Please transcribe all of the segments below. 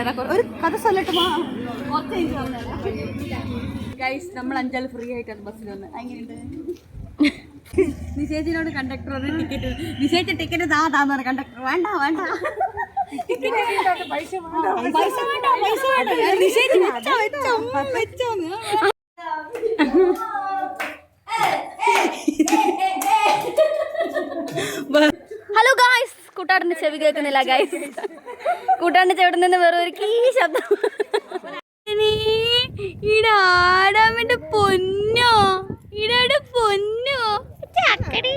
ഒരു കഥ ചൊല്ലട്ടുമാ ഗൈസ് നമ്മൾ അഞ്ചാൾ ഫ്രീ ആയിട്ടാണ് ബസ്സിൽ വന്ന്. അങ്ങനെയുണ്ട് നിശേജിനോട് കണ്ടക്ടർ ഒരു ടിക്കറ്റ് നിശേജ് ടിക്കറ്റ് താ താന്ന് പറഞ്ഞു കണ്ടക്ടർ വേണ്ട വേണ്ട. പൈസ വേണ്ട. പൈസ വേണ്ട നിശേജ് വെച്ചോ വെച്ചോ വെച്ചോന്ന് ഹലോ ഗായ്സ് കൂട്ടാടിന്റെ ചെവി കേൾക്കുന്നില്ല ഗായ്സ് കൂട്ടാടിന്റെ ചെവിടെ നിന്ന് വേറെ ഒരു കീ ശബ്ദം? ഇടാടാമിന്റെ പൊന്നോ? ഇടാടെ പൊന്നോ? ചക്കടി.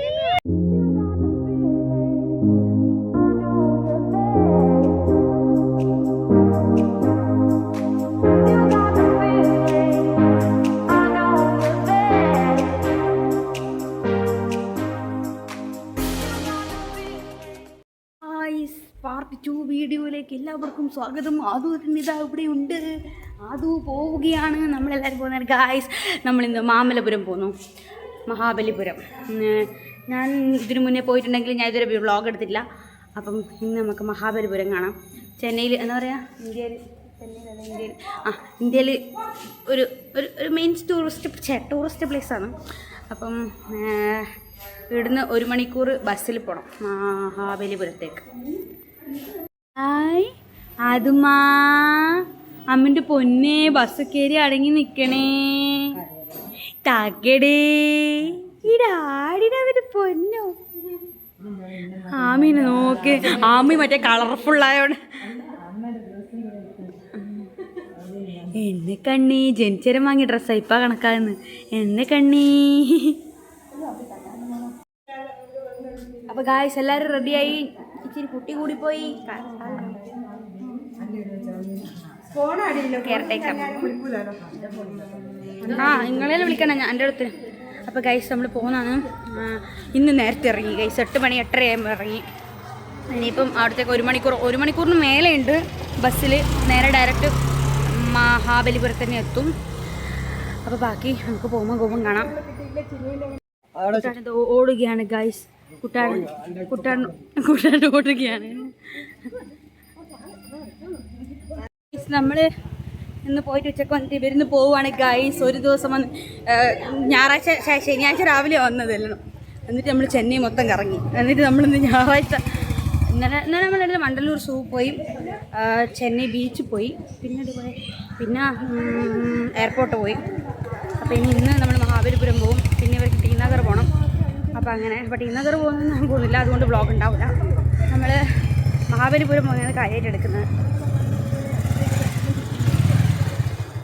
വീഡിയോയിലേക്ക് എല്ലാവർക്കും സ്വാഗതം. ആദു ഇതാ ഇവിടെ ഉണ്ട്. ആദു പോവുകയാണ്. നമ്മളെല്ലാവരും പോകുന്നത് ഗായ്സ് നമ്മളിന്ന് മാമലപുരം പോന്നു. മഹാബലിപുരം. ഞാൻ ഇതിനു മുന്നേ പോയിട്ടുണ്ടെങ്കിൽ ഞാൻ ഇതുവരെ വ്ളോഗ് എടുത്തില്ല അപ്പം ഇന്ന് നമുക്ക് മഹാബലിപുരം കാണാം. ചെന്നൈയിൽ എന്താ പറയുക ഇന്ത്യയിൽ ചെന്നൈയിലല്ല ഇന്ത്യയിൽ. ആ ഇന്ത്യയിൽ ഒരു ഒരു ഒരു മെയിൻ ടൂറിസ്റ്റ് ടൂറിസ്റ്റ് പ്ലേസാണ് അപ്പം ഇവിടുന്ന് ഒരു മണിക്കൂർ ബസ്സിൽ പോകണം മഹാബലിപുരത്തേക്ക്. ഹായ്. അതുമാ അമ്മന്റെ പൊന്നെ ബസ് കയറി അടങ്ങി നിൽക്കണേ താക്കടേ ഇടാടിടവര് പൊന്നോ? ആമീനെ നോക്ക്. ആമി മറ്റേ കളർഫുൾ ആയോണ്ട്. എന്നെ കണ്ണി ജനിച്ചരം വാങ്ങിയ ഡ്രസ്സാ ഇപ്പ കണക്കാന്ന് എന്നെ കണ്ണി. അപ്പൊ ഗായ്സ് എല്ലാരും റെഡിയായി ഇച്ചിരി കുട്ടി കൂടിപ്പോയി. കെയർടേക്കർ ആ നിങ്ങളെ വിളിക്കണം ഞാൻ എന്റെ അടുത്ത്. അപ്പോൾ ഗൈസ് നമ്മൾ പോകുന്നതാണ് ഇന്ന് നേരത്തെ ഇറങ്ങി. ഗൈസ് എട്ട് മണി എട്ടര ആകുമ്പോൾ ഇറങ്ങി. ഇനിയിപ്പം അവിടത്തേക്ക് ഒരു മണിക്കൂർ ഒരു മണിക്കൂറിന് മേലെ ഉണ്ട് ബസ്സിൽ നേരെ ഡയറക്റ്റ് മഹാബലിപുരത്ത് തന്നെ എത്തും. അപ്പോൾ ബാക്കി നമുക്ക് പോകുമ്പോൾ പോകുമ്പോൾ കാണാം. ഓടുകയാണ് ഗൈസ് കുട്ടാൻ കുട്ടാൻ കുട്ടാൻ ഓടുകയാണ്. നമ്മൾ ഇന്ന് പോയിട്ട് ഉച്ചയ്ക്ക് വന്നിട്ട് ഇവരിന്ന് പോവുകയാണ് ഗൈസ് ഒരു ദിവസം വന്ന് ഞായറാഴ്ച ശനിയാഴ്ച രാവിലെ വന്നതല്ലോ എന്നിട്ട് നമ്മൾ ചെന്നൈ മൊത്തം കറങ്ങി. എന്നിട്ട് നമ്മളിന്ന് ഞായറാഴ്ച ഇന്നലെ ഇന്നലെ നമ്മൾ മണ്ടല്ലൂർ സൂ പോയി. ചെന്നൈ ബീച്ച് പോയി. പിന്നെ അതുപോലെ പിന്നെ എയർപോർട്ട് പോയി. അപ്പോൾ ഇനി ഇന്ന് നമ്മൾ മഹാബലിപുരം പോകും പിന്നെ ഇവർക്ക് ടീനഗർ പോകണം അപ്പോൾ അങ്ങനെ ബട്ട് ടി നഗർ നമുക്ക് തോന്നില്ല അതുകൊണ്ട് ബ്ലോഗ് ഉണ്ടാവില്ല നമ്മൾ മഹാബലിപുരം പോകുന്നത് കാര്യമായിട്ട് എടുക്കുന്നത്.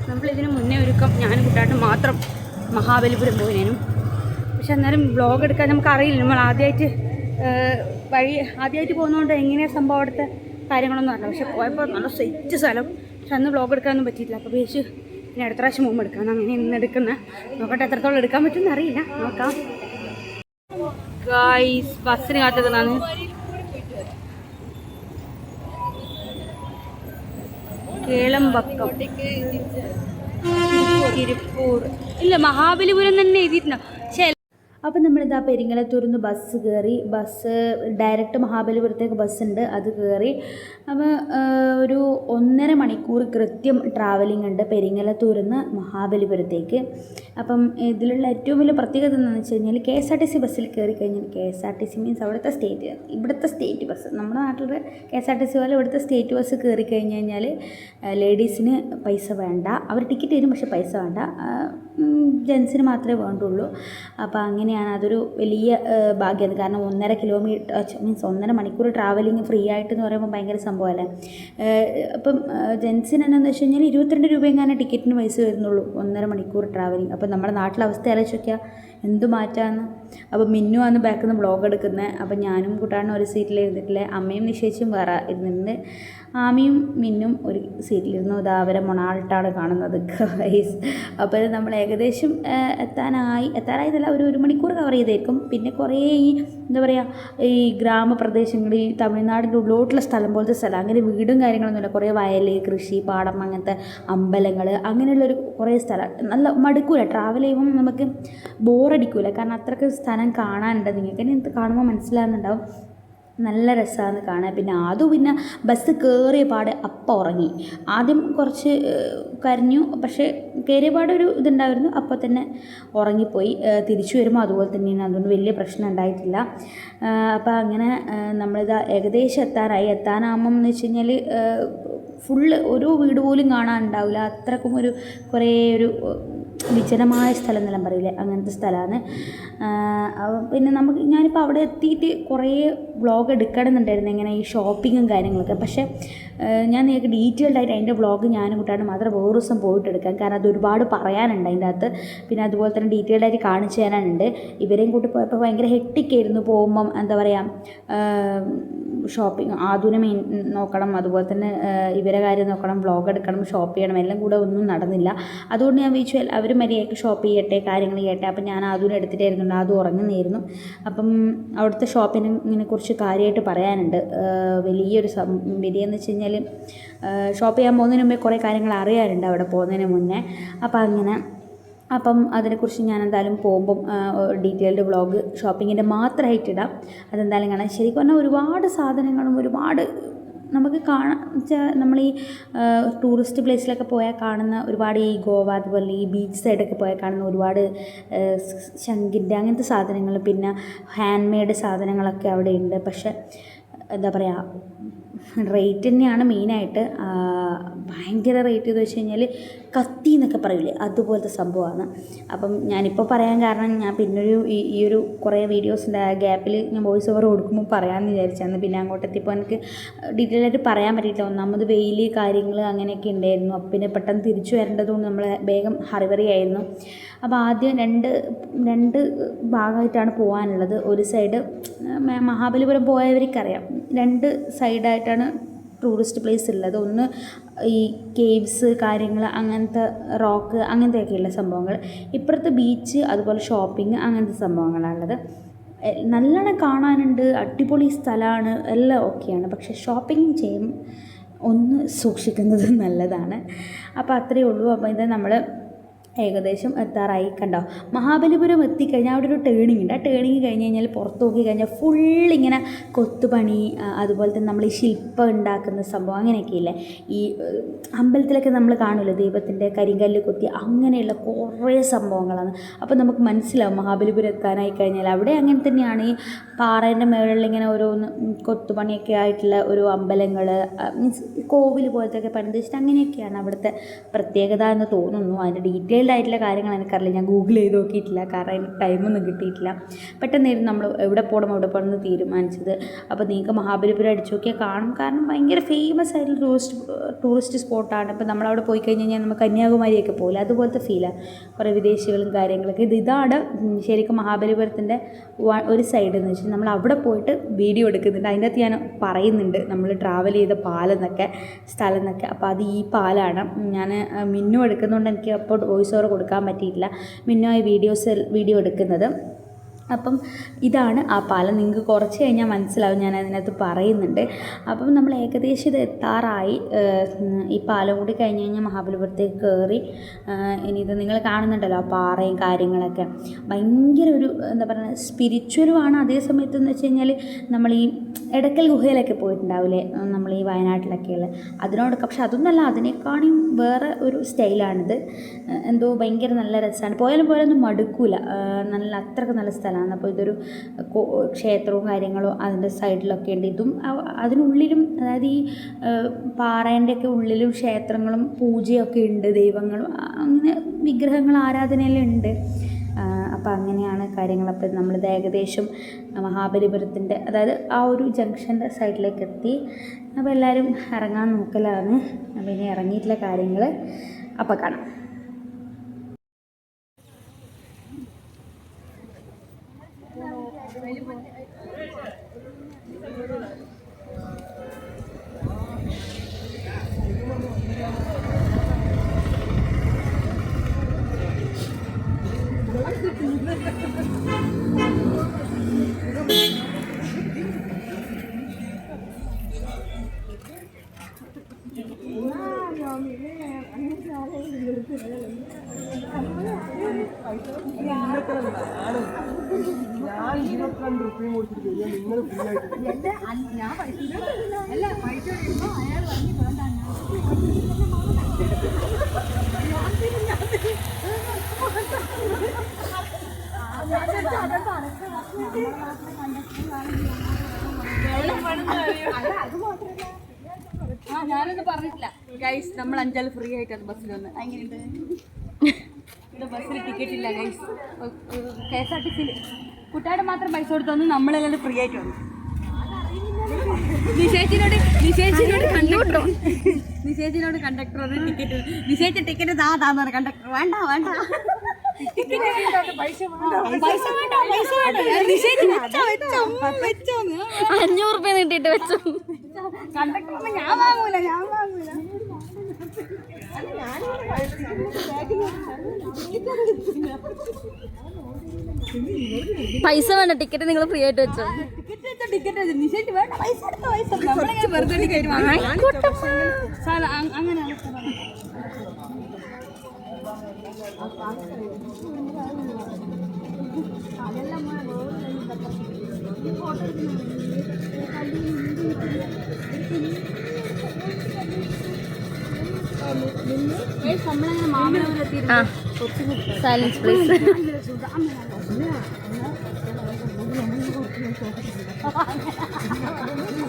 നമ്മളിതിന് മുന്നേ ഒരുക്കം ഞാനും കുട്ടാട്ടും മാത്രം മഹാബലിപുരം പോയതിനും. പക്ഷെ അന്നേരം ബ്ലോഗ് എടുക്കാൻ നമുക്ക് അറിയില്ല നമ്മൾ ആദ്യമായിട്ട് വഴി ആദ്യമായിട്ട് പോകുന്നതുകൊണ്ട് എങ്ങനെയാണ് സംഭവം അവിടുത്തെ കാര്യങ്ങളൊന്നും അറിയില്ല. പക്ഷെ പോയപ്പോൾ നല്ല സെറ്റ് സ്ഥലം. പക്ഷെ അന്ന് ബ്ലോഗ് എടുക്കാനൊന്നും പറ്റിയിട്ടില്ല. അപ്പോൾ വിചാരിച്ചു ഇനി അടുത്ത പ്രാവശ്യം മുമ്പ് എടുക്കാം. അങ്ങനെ ഇന്ന് എടുക്കുന്ന നോക്കട്ടെ എത്രത്തോളം എടുക്കാൻ പറ്റുമെന്ന് അറിയില്ല. നോക്കാം. ഗായ്സ് ബസ്സിന് കാത്തുനിന്നാണ് കേളമ്പക്കം തിരുപ്പൂർ ഇല്ല മഹാബലിപുരം തന്നെ എഴുതിയിട്ടുണ്ടോ. അപ്പം നമ്മളിതാ പെരിങ്ങലത്തൂരിൽ നിന്ന് ബസ് കയറി ബസ് ഡയറക്റ്റ് മഹാബലിപുരത്തേക്ക് ബസ്സുണ്ട് അത് കയറി അപ്പോൾ ഒരു ഒന്നര മണിക്കൂർ കൃത്യം ട്രാവലിംഗ് ഉണ്ട് പെരിങ്ങലത്തൂരിൽ നിന്ന് മഹാബലിപുരത്തേക്ക്. അപ്പം ഇതിലുള്ള ഏറ്റവും വലിയ പ്രത്യേകത എന്താണെന്ന് വെച്ച് കഴിഞ്ഞാൽ K S R T C ബസ്സിൽ കയറി കഴിഞ്ഞാൽ K S R T C means അവിടുത്തെ സ്റ്റേറ്റ് ഇവിടുത്തെ സ്റ്റേറ്റ് ബസ് നമ്മുടെ നാട്ടിൽ K S R T C പോലെ ഇവിടുത്തെ സ്റ്റേറ്റ് ബസ് കയറി കഴിഞ്ഞ് കഴിഞ്ഞാൽ ലേഡീസിന് പൈസ വേണ്ട. അവർ ടിക്കറ്റ് തരും പക്ഷേ പൈസ വേണ്ട. ജെൻസിന് മാത്രമേ വേണ്ടുള്ളൂ. അപ്പോൾ അങ്ങനെയാണ് അതൊരു വലിയ ഭാഗ്യം. ഭാഗ്യമാണ് കാരണം ഒന്നര കിലോമീറ്റർ മീൻസ് ഒന്നര മണിക്കൂർ ട്രാവലിംഗ് ഫ്രീ ആയിട്ടെന്ന് പറയുമ്പോൾ ഭയങ്കര സംഭവമല്ലേ ഏഹ്, അപ്പം ജെൻസിന് എന്നാന്ന് വെച്ച് കഴിഞ്ഞാൽ ഇരുപത്തിരണ്ട് രൂപ എങ്ങനെ ടിക്കറ്റിന് പൈസ വരുന്നുള്ളൂ. ഒന്നര മണിക്കൂർ ട്രാവലിംഗ് അപ്പം നമ്മുടെ നാട്ടിലെ അവസ്ഥ ആലോചിച്ച് നോക്കിയാൽ എന്ത് മാറ്റാന്ന്. അപ്പോൾ മിന്നു ആണ് ബാക്കിൽ നിന്ന് ബ്ലോഗ് എടുക്കുന്നത് അപ്പം ഞാനും കൂട്ടാനും ഒരു സീറ്റിൽ ഇരുന്നിട്ടില്ലേ? അമ്മയും നിശ്ചയിച്ചും വേറെ ഇരുന്നിട്ടുണ്ട്. ആമിയും മിന്നും ഒരു സീറ്റിലിരുന്നു ഇതാ അവരെ മൊണാൾട്ടാണ് കാണുന്നത് ഗൈസ് അപ്പോൾ നമ്മൾ ഏകദേശം എത്താനായി എത്താനായി. എന്നല്ല ഒരു ഒരു മണിക്കൂർ കവർ ചെയ്തേക്കും. പിന്നെ കുറേ ഈ എന്താ പറയുക ഈ ഗ്രാമപ്രദേശങ്ങളിൽ ഈ തമിഴ്നാടിന്റെ ഉള്ളോട്ടുള്ള സ്ഥലം പോലത്തെ സ്ഥലം അങ്ങനെ വീടും കാര്യങ്ങളൊന്നുമില്ല കുറേ വയൽ കൃഷി പാടം അങ്ങനത്തെ അമ്പലങ്ങൾ അങ്ങനെയുള്ളൊരു കുറേ സ്ഥലം. നല്ല മടുക്കൂല. ട്രാവൽ ചെയ്യുമ്പം നമുക്ക് ബോറടിക്കൂല കാരണം അത്രയ്ക്ക് സ്ഥലം കാണാനുണ്ട് നിങ്ങൾക്ക് തന്നെ കാണുമ്പോൾ മനസ്സിലാകുന്നുണ്ടാവും നല്ല രസമാണ് കാണാൻ. പിന്നെ അതും പിന്നെ ബസ് കയറിയ പാട് അപ്പം ഉറങ്ങി. ആദ്യം കുറച്ച് കരഞ്ഞു. പക്ഷേ കയറിയ പാടെ ഒരു ഇതുണ്ടായിരുന്നു. അപ്പോൾ തന്നെ ഉറങ്ങിപ്പോയി. തിരിച്ചു വരുമ്പോൾ അതുപോലെ തന്നെയാണ്. അതുകൊണ്ട് വലിയ പ്രശ്നം ഉണ്ടായിട്ടില്ല. അപ്പോൾ അങ്ങനെ നമ്മളിത് ഏകദേശം എത്താറായി. എത്താനാകുമ്പം എന്ന് വെച്ച് കഴിഞ്ഞാൽ ഫുള്ള് ഒരു വീട് പോലും കാണാനുണ്ടാവില്ല അത്രക്കും ഒരു കുറേ ഒരു വിജനമായ സ്ഥലം എന്നെല്ലാം പറയില്ലേ അങ്ങനത്തെ സ്ഥലമാണ്. പിന്നെ നമുക്ക് ഞാനിപ്പോൾ അവിടെ എത്തിയിട്ട് കുറേ വ്ളോഗ് എടുക്കണമെന്നുണ്ടായിരുന്നു. ഇങ്ങനെ ഈ ഷോപ്പിങ്ങും കാര്യങ്ങളൊക്കെ. പക്ഷേ ഞാൻ നിങ്ങൾക്ക് ഡീറ്റെയിൽഡ് ആയിട്ട് അതിന്റെ വ്ളോഗ് ഞാനും കൂട്ടാണ് മാത്രം വേറെ ദിവസം പോയിട്ട് എടുക്കാം കാരണം അത് ഒരുപാട് പറയാനുണ്ട് അതിന്റെ അകത്ത്. പിന്നെ അതുപോലെ തന്നെ ഡീറ്റെയിൽഡ് ആയിട്ട് കാണിച്ചു തരാനുണ്ട്. ഇവരെയും കൂട്ടി പോയപ്പോൾ ഭയങ്കര ഹെക്ടിക്കായിരുന്നു പോകുമ്പം എന്താ പറയുക ഷോപ്പിംഗ് മെയിൻ നോക്കണം അതുപോലെ തന്നെ ഇവരെ കാര്യം നോക്കണം വ്ളോഗ് എടുക്കണം ഷോപ്പ് ചെയ്യണം എല്ലാം കൂടെ ഒന്നും നടന്നില്ല. അതുകൊണ്ട് ഞാൻ വിളിച്ചു അവർ മര്യാദയ്ക്ക് ഷോപ്പ് ചെയ്യട്ടെ കാര്യങ്ങൾ ചെയ്യട്ടെ. അപ്പം ഞാൻ ആധുനം എടുത്തിട്ടായിരുന്നുണ്ട്. ആദ്യം ഉറങ്ങുന്നതായിരുന്നു അപ്പം അവിടുത്തെ ഷോപ്പിനെ കുറിച്ച് കാര്യമായിട്ട് പറയാനുണ്ട്. വലിയൊരു വലിയെന്ന് വെച്ച് കഴിഞ്ഞാൽ ഷോപ്പ് ചെയ്യാൻ പോകുന്നതിന് മുമ്പേ കുറേ കാര്യങ്ങൾ അറിയാറുണ്ട് അവിടെ പോകുന്നതിന് മുന്നേ. അപ്പം അങ്ങനെ അപ്പം അതിനെക്കുറിച്ച് ഞാൻ എന്തായാലും പോകുമ്പം ഡീറ്റെയിൽഡ് വ്ളോഗ് ഷോപ്പിങ്ങിന്റെ മാത്രമായിട്ട് ഇടാം. അതെന്തായാലും കാണാം. ശരിക്കും പറഞ്ഞാൽ ഒരുപാട് സാധനങ്ങളും ഒരുപാട് നമുക്ക് കാണാൻ നമ്മൾ ഈ ടൂറിസ്റ്റ് പ്ലേസിലൊക്കെ പോയാൽ കാണുന്ന ഒരുപാട് ഈ ഗോവ അതുപോലെ ഈ ബീച്ച് സൈഡൊക്കെ പോയാൽ കാണുന്ന ഒരുപാട് ശങ്കിന്റെ അങ്ങനത്തെ സാധനങ്ങൾ പിന്നെ ഹാൻഡ് മെയ്ഡ് സാധനങ്ങളൊക്കെ അവിടെ ഉണ്ട്. പക്ഷേ എന്താ പറയുക റേറ്റ് തന്നെയാണ് മെയിനായിട്ട് ഭയങ്കര റേറ്റ് എന്ന് വെച്ച് കഴിഞ്ഞാൽ കത്തി എന്നൊക്കെ പറയില്ലേ അതുപോലത്തെ സംഭവമാണ് അപ്പം ഞാനിപ്പോൾ പറയാൻ കാരണം ഞാൻ പിന്നൊരു ഈ ഒരു കുറേ വീഡിയോസ് വീഡിയോസിന്റെ ഗ്യാപ്പിൽ ഞാൻ വോയിസ് ഓവർ കൊടുക്കുമ്പോൾ പറയാമെന്ന് വിചാരിച്ചായിരുന്നു പിന്നെ അങ്ങോട്ട് എത്തിയപ്പോൾ എനിക്ക് ഡീറ്റെയിൽ ആയിട്ട് പറയാൻ പറ്റിയില്ല ഒന്നാമത് വെയിൽ കാര്യങ്ങൾ അങ്ങനെയൊക്കെ ഉണ്ടായിരുന്നു അപ്പം പിന്നെ പെട്ടെന്ന് തിരിച്ചു വരേണ്ടതുകൊണ്ട് നമ്മൾ വേഗം ഹറിവറി ആയിരുന്നു. അപ്പോൾ ആദ്യം രണ്ട് രണ്ട് ഭാഗമായിട്ടാണ് പോകാനുള്ളത് ഒരു സൈഡ് മഹാബലിപുരം പോയവർക്കറിയാം രണ്ട് സൈഡായിട്ടാണ് ടൂറിസ്റ്റ് പ്ലേസ് ഉള്ളത്. ഒന്ന് ഈ കേവ്സ് കാര്യങ്ങൾ അങ്ങനത്തെ റോക്ക് അങ്ങനത്തെയൊക്കെയുള്ള സംഭവങ്ങൾ. ഇപ്പുറത്തെ ബീച്ച് അതുപോലെ ഷോപ്പിംഗ് അങ്ങനത്തെ സംഭവങ്ങളാണുള്ളത്. നല്ലോണം കാണാനുണ്ട് അടിപൊളി സ്ഥലമാണ് എല്ലാം ഓക്കെയാണ് പക്ഷേ ഷോപ്പിംഗ് ചെയ്യും ഒന്ന് സൂക്ഷിക്കുന്നത് നല്ലതാണ്. അപ്പോൾ അത്രയേ ഉള്ളൂ. അപ്പോൾ ഇത് നമ്മൾ ഏകദേശം എത്താറായി കണ്ടോ? മഹാബലിപുരം എത്തിക്കഴിഞ്ഞാൽ അവിടെ ഒരു ടേണിംഗ് ഉണ്ട്. ആ ടേണിംഗ് കഴിഞ്ഞ് കഴിഞ്ഞാൽ പുറത്ത് നോക്കി കഴിഞ്ഞാൽ ഫുൾ ഇങ്ങനെ കൊത്തുപണി അതുപോലെ തന്നെ നമ്മൾ ഈ ശില്പം ഉണ്ടാക്കുന്ന സംഭവം അങ്ങനെയൊക്കെ ഇല്ലേ? ഈ അമ്പലത്തിലൊക്കെ നമ്മൾ കാണുമല്ലോ ദൈവത്തിന്റെ കരിങ്കല്ല് കൊത്തി അങ്ങനെയുള്ള കുറേ സംഭവങ്ങളാണ്. അപ്പോൾ നമുക്ക് മനസ്സിലാവും മഹാബലിപുരം എത്താനായി കഴിഞ്ഞാൽ അവിടെ അങ്ങനെ തന്നെയാണ് ഈ പാറേന്റെ മുകളിൽ ഇങ്ങനെ ഓരോ കൊത്തുപണിയൊക്കെ ആയിട്ടുള്ള ഒരു അമ്പലങ്ങൾ മീൻസ് കോവിൽ പോലത്തെ ഒക്കെ പണിതിച്ചിട്ട് അങ്ങനെയൊക്കെയാണ് അവിടുത്തെ പ്രത്യേകത എന്ന് തോന്നുന്നു. അതിന്റെ ഡീറ്റെയിൽഡ് ആയിട്ടുള്ള കാര്യങ്ങൾ എനിക്കറിയില്ല. ഞാൻ ഗൂഗിൾ ചെയ്ത് നോക്കിയിട്ടില്ല. കാരണം എനിക്ക് ടൈമൊന്നും കിട്ടിയിട്ടില്ല. പെട്ടെന്നായിരുന്നു നമ്മൾ എവിടെ പോകണം എവിടെ പോകണം എന്ന് തീരുമാനിച്ചത്. അപ്പോൾ നിങ്ങൾക്ക് മഹാബലിപുരം അടിച്ചു നോക്കിയാൽ കാണും. കാരണം ഭയങ്കര ഫേമസ് ആയിട്ടുള്ള ടൂറിസ്റ്റ് ടൂറിസ്റ്റ് സ്പോട്ടാണ് ഇപ്പോൾ നമ്മളവിടെ പോയി കഴിഞ്ഞ് കഴിഞ്ഞാൽ നമുക്ക് കന്യാകുമാരിയൊക്കെ പോകില്ല അതുപോലത്തെ ഫീലാണ് കുറേ വിദേശികളും കാര്യങ്ങളൊക്കെ. ഇത് ഇതാണ് ശരിക്കും മഹാബലിപുരത്തിന്റെ ഒരു സൈഡ് എന്ന് വെച്ചാൽ നമ്മൾ അവിടെ പോയിട്ട് വീഡിയോ എടുക്കുന്നുണ്ട്. അതിന്റെ അകത്ത് ഞാൻ പറയുന്നുണ്ട് നമ്മൾ ട്രാവൽ ചെയ്ത പാലം എന്നൊക്കെ സ്ഥലം എന്നൊക്കെ. അപ്പോൾ അത് ഈ പാലാണ്. ഞാൻ മിന്നു എടുക്കുന്നതുകൊണ്ട് എനിക്ക് അപ്പോൾ വോയിസ് ഓവർ കൊടുക്കാൻ പറ്റിയിട്ടില്ല. മിന്നുമായി വീഡിയോസ് വീഡിയോ എടുക്കുന്നത്. അപ്പം ഇതാണ് ആ പാലം. നിങ്ങൾക്ക് കുറച്ച് കഴിഞ്ഞാൽ മനസ്സിലാവും ഞാൻ അതിനകത്ത് പറയുന്നുണ്ട്. അപ്പം നമ്മൾ ഏകദേശം ഇത് എത്താറായി. ഈ പാലം കൂടി കഴിഞ്ഞ് കഴിഞ്ഞാൽ മഹാബലിപുരത്തേക്ക് കയറി. ഇനി ഇത് നിങ്ങൾ കാണുന്നുണ്ടല്ലോ ആ പാറയും കാര്യങ്ങളൊക്കെ. ഭയങ്കര ഒരു എന്താ പറയുക സ്പിരിച്വലുമാണ് അതേ സമയത്ത് എന്ന് വെച്ച് കഴിഞ്ഞാൽ നമ്മൾ ഈ എടക്കൽ ഗുഹയിലൊക്കെ പോയിട്ടുണ്ടാവില്ലേ നമ്മൾ ഈ വയനാട്ടിലൊക്കെയുള്ള. അതിനോടൊക്കെ പക്ഷെ അതൊന്നല്ല അതിനേക്കാളും വേറെ ഒരു സ്റ്റൈലാണിത്. എന്തോ ഭയങ്കര നല്ല രസമാണ് പോയാലും പോയാലൊന്നും മടുക്കൂല. നല്ല അത്രയ്ക്ക് നല്ല സ്ഥലമാണ്. അപ്പോൾ ഇതൊരു ക്ഷേത്രവും കാര്യങ്ങളും അതിന്റെ സൈഡിലൊക്കെ ഉണ്ട്. ഇതും അതിനുള്ളിലും അതായത് ഈ പാറേന്റെയൊക്കെ ഉള്ളിലും ക്ഷേത്രങ്ങളും പൂജയൊക്കെ ഉണ്ട് ദൈവങ്ങളും. അങ്ങനെ വിഗ്രഹങ്ങൾ ആരാധനയെല്ലാം ഉണ്ട്. അപ്പോൾ അങ്ങനെയാണ് കാര്യങ്ങൾ. അപ്പോൾ നമ്മളിത് ഏകദേശം മഹാബലിപുരത്തിന്റെ അതായത് ആ ഒരു ജംഗ്ഷന്റെ സൈഡിലേക്ക് എത്തി. അപ്പോൾ എല്ലാവരും ഇറങ്ങാൻ നോക്കലാണ്. ഇനി ഇറങ്ങിയിട്ടുള്ള കാര്യങ്ങൾ അപ്പോൾ കാണാം. കൊടുത്തിട്ട് വരിക നിങ്ങൾ ഫ്രീ ആയിട്ട് ആ ഞാനൊന്നും പറഞ്ഞിട്ടില്ല. ഗൈസ് നമ്മൾ അഞ്ചാൾ ഫ്രീ ആയിട്ടാണ് ബസ്സിൽ വന്ന്. എങ്ങനെയുണ്ട്? ഇവിടെ ബസ്സിൽ ടിക്കറ്റ് ഇല്ല guys K S R T സിയിൽ കുട്ടാടെ മാത്രം പൈസ കൊടുത്തു നമ്മളെല്ലാവരും നമ്മളെല്ലാം ഫ്രീ ആയിട്ട് വന്നു. നിശേഷിനോട് നിശേഷിനോട് കണ്ടോ നിശേഷിനോട് കണ്ടക്ടർ ടിക്കറ്റ് നിശേഷ ടിക്കറ്റ് താ താന്ന് പറഞ്ഞു കണ്ടക്ടർ വേണ്ട വേണ്ട. അഞ്ഞൂറ് രൂപ നീട്ടിട്ട് വെച്ചു. ഞാൻ വാങ്ങൂല ഞാൻ വാങ്ങൂല. പൈസ വേണ്ട ടിക്കറ്റ് നിങ്ങൾ ഫ്രീ ആയിട്ട് വെച്ചോ. ടിക്കറ്റ് വെച്ച ടിക്കറ്റ് വെച്ച. വേണ്ട പൈസ എടുത്ത പൈസ എടുത്ത. നമ്മളിങ്ങനെ വെറുതെ ടിക്കറ്റ് വാങ്ങാം. സാല അങ്ങനെ നമ്മളങ്ങനെ മാമനവരെത്തിയിരുന്നു ആ. സൈലൻസ് പ്ലീസ്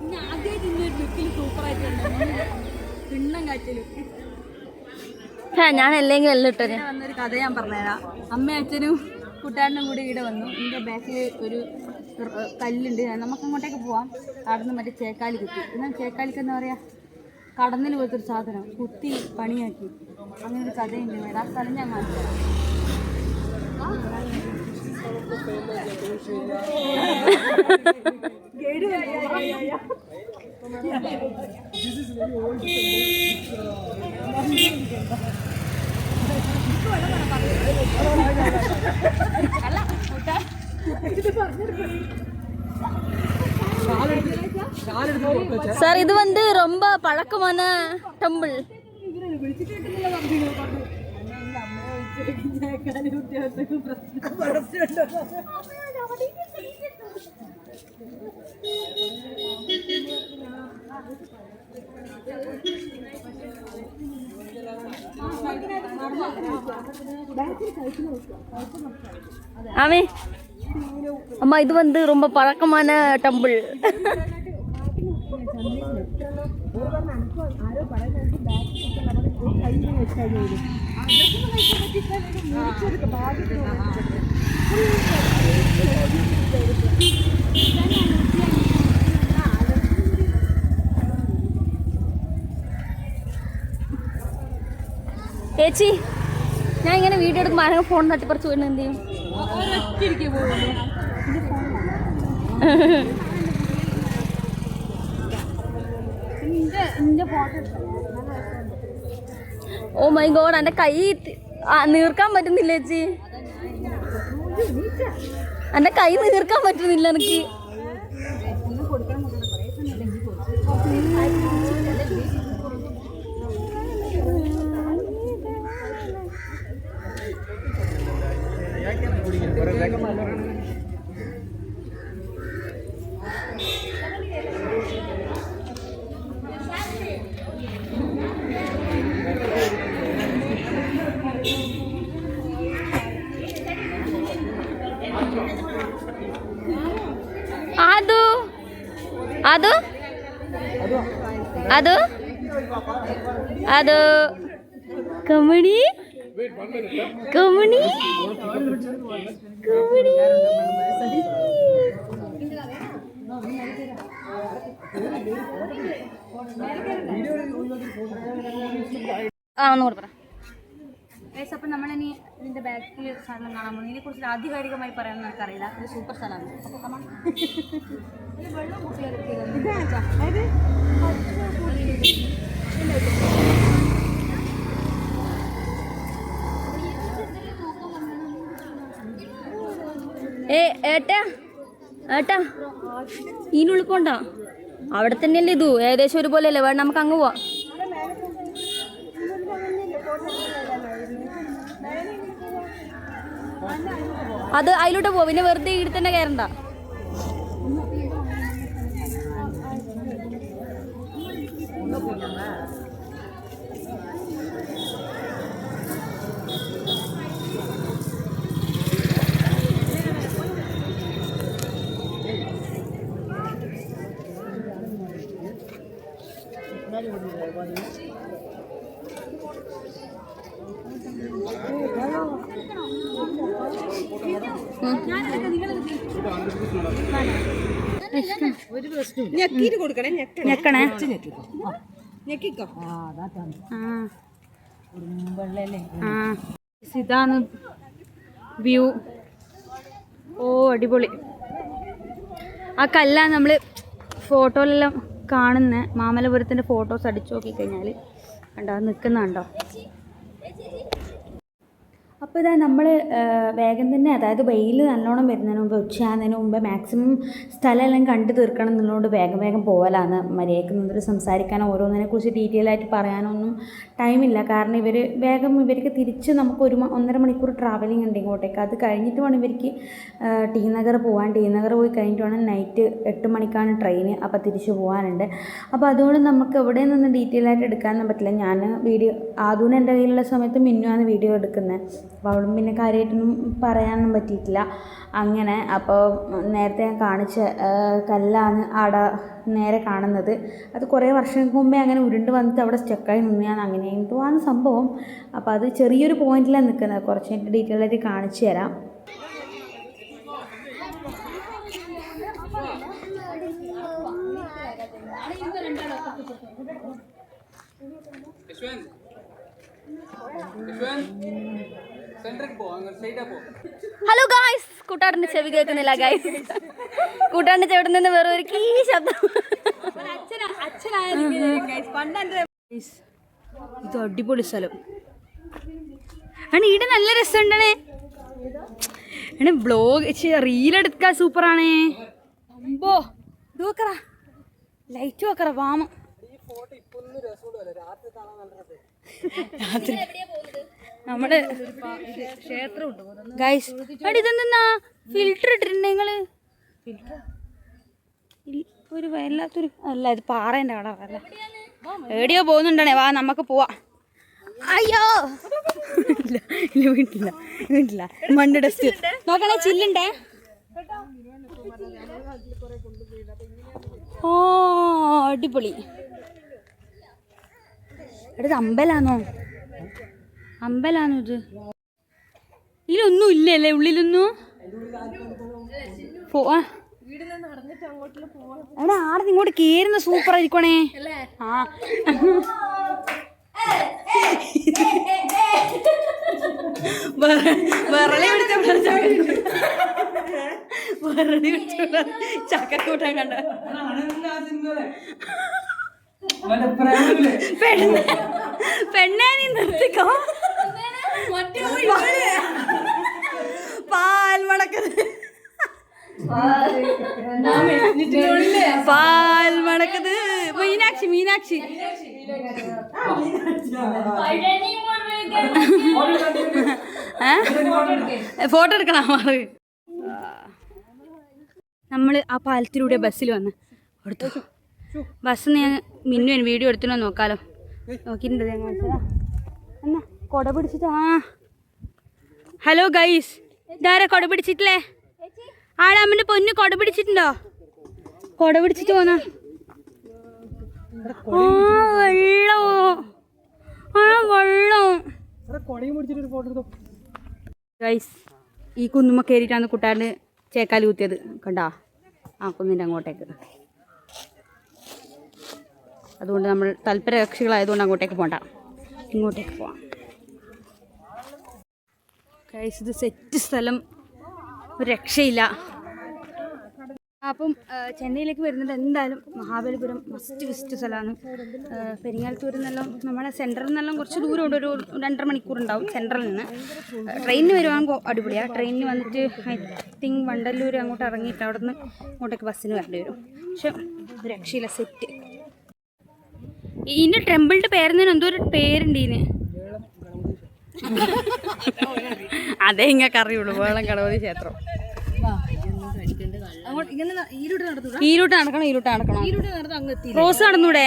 ഇനി ആദ്യമായിട്ട് ഇന്നൊരു ലുക്കിൽ സൂപ്പറായിട്ടുണ്ട് പിണ്ണം കാറ്റലും ഞാൻ അല്ലെങ്കിൽ എല്ലാം ഇട്ടത്. വന്നൊരു കഥ ഞാൻ പറഞ്ഞുതരാം. അമ്മയും അച്ഛനും കൂട്ടുകാരനും കൂടി ഇവിടെ വന്നു. എന്റെ ബാക്കിൽ ഒരു കല്ലുണ്ട്. നമുക്ക് അങ്ങോട്ടേക്ക് പോവാം. കടന്ന് മറ്റേ ചേക്കാലി കുത്തി. എന്നാൽ ചേക്കാലിക്ക് എന്താ പറയുക കടന്നിൽ പോലത്തൊരു സാധനം. കുത്തി പണിയാക്കി. അങ്ങനെ ഒരു കഥയുണ്ട്. മേഡം ആ സ്ഥലം ഞാൻ കാണിച്ചു சார் இது வந்து ரொம்ப பழக்கமான டம்பிள் பிரச்சனை ஆமே அம்மா இது வந்து ரொம்ப பழக்கமான டெம்பிள் ചേച്ചി ഞാൻ ഇങ്ങനെ വീഡിയോ എടുക്കുമ്പോൾ ആരെങ്കിലും ഫോൺ തട്ടിപ്പറിച്ച് വീണ് എന്ത് ചെയ്യും? ഓ മൈ ഗോഡ് എന്റെ കൈ നീർക്കാൻ പറ്റുന്നില്ല ചേച്ചി? എന്റെ കൈ നീർക്കാൻ പറ്റുന്നില്ല എനിക്ക് ಅದು ಅದು ಕಮಣಿ ಕಮಣಿ ಕಮಣಿ ആ ഒന്ന് കൂടെ പറ ഗൈസ് അപ്പം നമ്മളിനി ഇതിൻ്റെ ബാക്കിൽ സ്ഥലം കാണാൻ പോകുന്നു ഇതിനെക്കുറിച്ച് ആധികാരികമായി പറയാൻ എനിക്കറിയില്ല ഇത് സൂപ്പർ സ്ഥലമാണ് അപ്പോൾ കമാ ഏ ഏട്ടാ ഏട്ടാ ഇതിനുള്ളിൽ പോണ്ട അവിടെ തന്നെയല്ലേ ഇതു? ഏകദേശം ഒരുപോലെ അല്ലേ വേണം നമുക്ക് അങ്ങ് പോവാം. അത് അതിലോട്ട് പോ. പിന്നെ വെറുതെ ഇവിടെ തന്നെ കയറണ്ട. കൊടുക്കണേ ഞെക്കണേ? ഞെക്കിക്കോ? ഇതാണ് വ്യൂ. ഓ അടിപൊളി. ആ കല്ലാണ് നമ്മൾ ഫോട്ടോയിലെല്ലാം കാണുന്ന മാമലപുരത്തിന്റെ ഫോട്ടോസ് അടിച്ചു നോക്കിക്കഴിഞ്ഞാൽ കണ്ടോ നിൽക്കുന്നുണ്ടോ അപ്പോൾ ഇതാ നമ്മൾ വേഗം തന്നെ അതായത് വെയിൽ നല്ലോണം വരുന്നതിന് മുമ്പ് ഉച്ചയാകുന്നതിന് മുമ്പ് മാക്സിമം സ്ഥലമെല്ലാം കണ്ടു തീർക്കണം എന്നുള്ളതുകൊണ്ട് വേഗം വേഗം പോകലാണ് മര്യാദയ്ക്ക് നിന്നിട്ട് സംസാരിക്കാനോ ഓരോന്നിനെ കുറിച്ച് ഡീറ്റെയിൽ ആയിട്ട് പറയാനൊന്നും ടൈമില്ല. കാരണം ഇവർ വേഗം ഇവർക്ക് തിരിച്ച് നമുക്ക് ഒരു ഒന്നര മണിക്കൂർ ട്രാവലിംഗ് ഉണ്ട് ഇങ്ങോട്ടേക്ക്. അത് കഴിഞ്ഞിട്ട് വേണം ഇവർക്ക് ടി നഗർ പോകാൻ ടി നഗർ പോയി കഴിഞ്ഞിട്ട് വേണം നൈറ്റ് എട്ട് മണിക്കാണ് ട്രെയിൻ അപ്പോൾ തിരിച്ച് പോകാനുണ്ട് അപ്പോൾ അതുകൊണ്ട് നമുക്ക് എവിടെ നിന്ന് ഡീറ്റെയിൽ ആയിട്ട് എടുക്കാനൊന്നും പറ്റില്ല. ഞാൻ വീഡിയോ ആദ്യം എന്റെ കയ്യിലുള്ള സമയത്ത് മിന്നുവാണ് വീഡിയോ എടുക്കുന്നത് അപ്പോൾ അവളും പിന്നെ കാര്യമായിട്ടൊന്നും പറയാനൊന്നും പറ്റിയിട്ടില്ല. അങ്ങനെ അപ്പോൾ നേരത്തെ ഞാൻ കാണിച്ച കല്ലാണ് ആടെ നേരെ കാണുന്നത്. അത് കുറേ വർഷങ്ങൾക്ക് മുമ്പേ അങ്ങനെ ഉരുണ്ട് വന്നിട്ട് അവിടെ സ്റ്റക്കായി നിന്നെയാണ് അങ്ങനെ എന്തുവാണ് സംഭവം? അപ്പോൾ അത് ചെറിയൊരു പോയിന്റിലാണ് നിൽക്കുന്നത്. കുറച്ച് കഴിഞ്ഞിട്ട് ഡീറ്റെയിൽ ആയിട്ട് കാണിച്ചു തരാം. ഹലോ ഗായ്സ് കൂട്ടാടിന്റെ ചെവി കേൾക്കുന്നില്ല ഗായ്സ് കൂട്ടാടിന്റെ ചെവിടെ നിന്ന് വേറെ ഒരു കീ ശബ്ദം. Guys, ഇത് അടിപൊളി സ്ഥലം. ആണ് ഇവിടെ നല്ല രസമുണ്ടാണേ ആണ് ബ്ലോഗ് റീലെടുക്കാൻ സൂപ്പറാണേ. അമ്പോ ഇത് നോക്കറ ലൈറ്റ് നോക്കറ വാമ. രാത്രി. നമ്മുടെ ഗൈസ് എടി ഇതെന്താ ഫിൽറ്റർ ഇട്ടിട്ടുണ്ട് ഒരു വല്ലാത്തൊരു അല്ല ഇത് പാറേന്റെ അവിടെ അല്ല. എവിടെയോ വാ നമുക്ക് പോവാ. അയ്യോ! ഇല്ല ഇല്ല വീട്ടില്ല വീട്ടില്ല. മണ്ണ് ഡസ്റ്റ് നോക്കണേ ചില്ലുണ്ടേ? ഓ അടിപൊളി. എടുത്ത് അമ്പലാണോ അമ്പലാണോ ഇത് ഇതിലൊന്നും ഇല്ലല്ലേ ഉള്ളിലൊന്നും? പോ ആ. എടാ ആടെ ഇങ്ങോട്ട് കേറുന്ന സൂപ്പർ ആയിരിക്കണേ ആ. വിറളി പിടിച്ച വിറളി പിടിച്ച ചക്കക്കൂട്ടാൻ കണ്ട. പെണ്ണേ പെണ്ണേ നീ നിർത്തിക്കോ. പാൽ മീനാക്ഷി മീനാക്ഷി. ഫോട്ടോ എടുക്കണം മാറ്. നമ്മൾ ആ പാലത്തിലൂടെ ബസ്സിൽ വന്ന്. എടുത്തു ബസ് ഞാൻ മിന്നു വീഡിയോ എടുത്തിനോ നോക്കാലോ. നോക്കിയിട്ടുണ്ടോ ഞാൻ എന്നാ. കൊട പിടിച്ചിട്ട് ആ. ഹലോ ഗൈസ് ഇതാരെ കൊട പിടിച്ചിട്ടില്ലേ? ആടെ അമ്മന്റെ പൊന്ന് കൊട പിടിച്ചിട്ടുണ്ടോ? കൊട പിടിച്ചിട്ട് പോന്ന. ആ വെള്ളോ. ആ വെള്ളം. ഗൈസ് ഈ കുന്നുമ്മ കയറിയിട്ടാണ് കുട്ടാണ്ട് ചേക്കാൽ കുത്തിയത്. കണ്ടാ? ആ കുന്നിന്റെ അങ്ങോട്ടേക്ക്. അതുകൊണ്ട് നമ്മൾ തൽപരകക്ഷികളായതുകൊണ്ട് അങ്ങോട്ടേക്ക് പോകണ്ട ഇങ്ങോട്ടേക്ക് പോവാം. ഗൈസ് ഇത് സെറ്റ് സ്ഥലം. രക്ഷയില്ല. അപ്പം ചെന്നൈയിലേക്ക് വരുന്നത് എന്തായാലും മഹാബലിപുരം മസ്റ്റ് വിസിറ്റ് സ്ഥലമാണ്. പെരിങ്ങാലത്തൂരിൽ നിന്നെല്ലാം നമ്മളെ സെന്ററിൽ നിന്നെല്ലാം കുറച്ച് ദൂരം ഉണ്ട് ഒരു രണ്ടര മണിക്കൂർ ഉണ്ടാവും സെൻട്രലിൽ നിന്ന്. ട്രെയിനിന് വരുവാണെങ്കിൽ അടിപൊളിയാണ് ട്രെയിനിന് വന്നിട്ട് ഐ തിങ്ക് വണ്ടല്ലൂർ അങ്ങോട്ട് ഇറങ്ങിയിട്ട് അവിടെ നിന്ന് ഇങ്ങോട്ടേക്ക് ബസ്സിന് വരേണ്ടി വരും. പക്ഷെ രക്ഷയില്ല സെറ്റ് ഇതിന്റെ ടെമ്പിളിന്റെ പേരെന്നതിന് എന്തോ ഒരു പേരുണ്ട് ഇതിന് അതേ ഇങ്ങനെ അറിയുള്ളൂ വേളം ഗണപതി ക്ഷേത്രം. അങ്ങോട്ട് ഇങ്ങനെ ന- ഈരോട്ട് നടക്കണം ഈരോട്ട് നടക്കണം. റോസ് നടന്നൂടെ?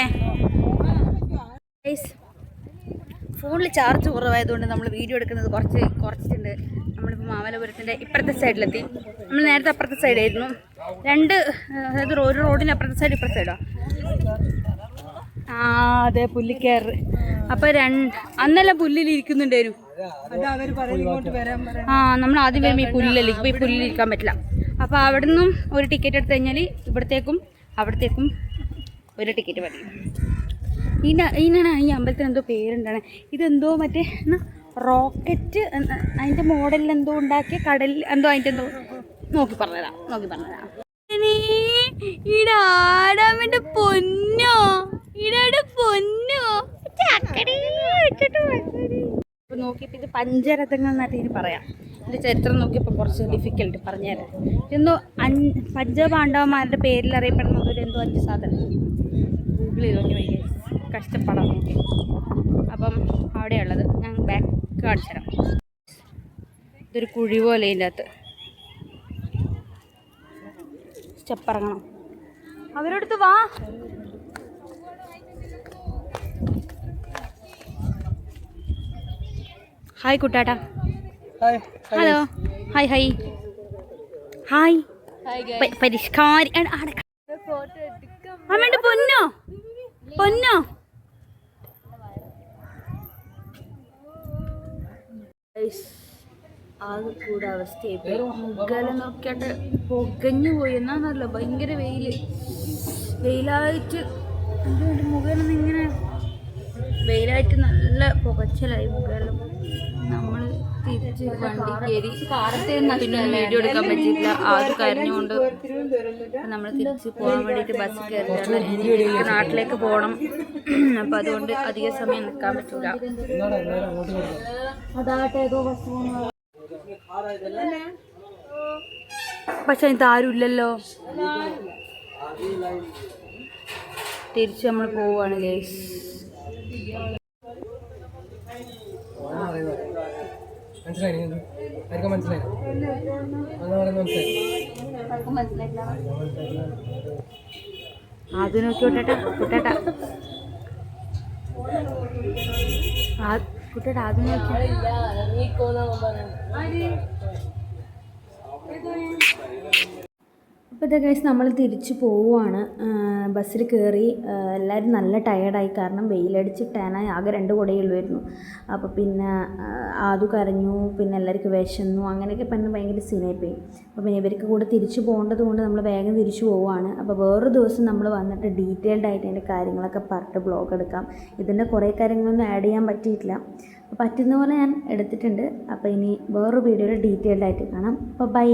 ഫോണിൽ ചാർജ് കുറവായതുകൊണ്ട് നമ്മൾ വീഡിയോ എടുക്കുന്നത് കുറച്ച് കുറച്ചിട്ടുണ്ട്. നമ്മളിപ്പോൾ മാമലപുരത്തിന്റെ ഇപ്പുറത്തെ സൈഡിലെത്തി നമ്മൾ നേരത്തെ അപ്പുറത്തെ സൈഡായിരുന്നു രണ്ട് അതായത് ഒരു റോഡിന്റെ അപ്പുറത്തെ സൈഡ് ഇപ്പുറത്തെ സൈഡോ ആ? അതെ പുല്ലിക്കയറ് അപ്പോൾ രണ്ട് അന്നെല്ലാം പുല്ലിൽ ഇരിക്കുന്നുണ്ടായിരുന്നു അത് അവർ പറയും ഇങ്ങോട്ട് വരാൻ പറയാം ആ നമ്മൾ ആദ്യം വരുമ്പോൾ ഈ പുല്ലല്ലേ ഇപ്പോൾ ഈ പുല്ലിലിരിക്കാൻ പറ്റില്ല. അപ്പോൾ അവിടെ നിന്നും ഒരു ടിക്കറ്റ് എടുത്തു കഴിഞ്ഞാൽ ഇവിടത്തേക്കും അവിടത്തേക്കും ഒരു ടിക്കറ്റ് മതി. ഇതിന്റെ ഇതിനാണ് ഈ അമ്പലത്തിന് എന്തോ പേരുണ്ടാണ്. ഇതെന്തോ മറ്റേ റോക്കറ്റ് അതിന്റെ അതിന്റെ മോഡലിൽ എന്തോ ഉണ്ടാക്കിയ കടലിൽ എന്തോ അതിന്റെ എന്തോ. നോക്കി പറഞ്ഞതാ നോക്കി പറഞ്ഞതാ. ഇടാടാമിന്റെ പൊന്നോ? ഇടാടെ പൊന്നോ? ചക്കടി വെച്ചിട്ട് ഇപ്പൊ നോക്കിയപ്പോൾ ഇത് പഞ്ചരഥങ്ങൾ എന്നായിട്ട് ഇനി പറയാം. ഇതിന്റെ ചരിത്രം നോക്കിയപ്പോൾ കുറച്ച് ഡിഫിക്കൽട്ട് പറഞ്ഞുതരാം ഇതെന്തോ അഞ്ച് പഞ്ചപാണ്ഡവന്മാരുടെ പേരിൽ അറിയപ്പെടുന്ന ഒരു എന്തോ അഞ്ച് സാധനം. ഗൂഗിൾ ചെയ്ത് നോക്കി വയ്യ കഷ്ടപ്പാടാണ് നോക്കി. അപ്പം അവിടെയുള്ളത് ഞാൻ ബാക്ക് കാണിച്ചു തരാം. ഇതൊരു കുഴി പോലെ ഇതിന്റെ അകത്ത്. സ്റ്റെപ്പ് ഇറങ്ങണം. അവരോടത്ത് വാ. Hi കുട്ടാട്ടാ. Hi hello hi hi hi പരിഷ്കാരി അമ്മേന്റെ പൊന്നോ. പൊന്നോ. ആകെ കൂടെ അവസ്ഥയായി മുക്കാലം നോക്കിയാട്ട് പുകഞ്ഞു പോയി. എന്നാന്നല്ല ഭയങ്കര വെയിൽ. വെയിലായിട്ട് എന്തുകൊണ്ട് മുഖേന ഇങ്ങനെ വെയിലായിട്ട് നല്ല പുകച്ചലായി. നമ്മൾ തിരിച്ച് വണ്ടി കയറി പിന്നെ വീഡിയോ എടുക്കാൻ പറ്റിയില്ല ആദ്യം കരഞ്ഞുകൊണ്ട് നമ്മൾ തിരിച്ച് പോകാൻ വേണ്ടിയിട്ട് ബസ് കയറിയാണ് എനിക്ക് നാട്ടിലേക്ക് പോകണം. അപ്പം അതുകൊണ്ട് അധിക സമയം നിൽക്കാൻ പറ്റില്ല പക്ഷെ ഇതാരും ഇല്ലല്ലോ. തിരിച്ച് നമ്മൾ പോവാണ് ഗേസ് മനസ്സിലായി ആർക്കും മനസ്സിലായി? അതാണ് മനസ്സിലായി. ആദ്യം നോക്കി കുട്ടേട്ടാ കുട്ടേട്ടാ ആ കുട്ടേട്ടാ ആദ്യം നോക്കി അപ്പോൾ ഇതേ ഗൈസ് നമ്മൾ തിരിച്ചു പോവുകയാണ് ബസ്സിൽ കയറി എല്ലാവരും നല്ല ടയേർഡായി കാരണം വെയിലടിച്ചിട്ടാനായി ആകെ രണ്ട് കുടയേ ഉള്ളുമായിരുന്നു അപ്പോൾ പിന്നെ ആതു കരഞ്ഞു പിന്നെ എല്ലാവർക്കും വിശന്നു അങ്ങനെയൊക്കെ പറഞ്ഞ് ഭയങ്കര സീനായിപ്പോയി അപ്പോൾ പിന്നെ ഇവർക്ക് കൂടെ തിരിച്ചു പോകേണ്ടത് കൊണ്ട് നമ്മൾ വേഗം തിരിച്ചു പോവുകയാണ് അപ്പോൾ വേറൊരു ദിവസം നമ്മൾ വന്നിട്ട് ഡീറ്റെയിൽഡ് ആയിട്ട് അതിന്റെ കാര്യങ്ങളൊക്കെ പറഞ്ഞിട്ട് ബ്ലോഗ് എടുക്കാം. ഇതിന്റെ കുറേ കാര്യങ്ങളൊന്നും ആഡ് ചെയ്യാൻ പറ്റിയിട്ടില്ല. പറ്റുന്ന പോലെ ഞാൻ എടുത്തിട്ടുണ്ട്. അപ്പോൾ ഇനി വേറൊരു വീഡിയോയിൽ ഡീറ്റെയിൽഡ് ആയിട്ട് കാണാം. അപ്പോൾ ബൈ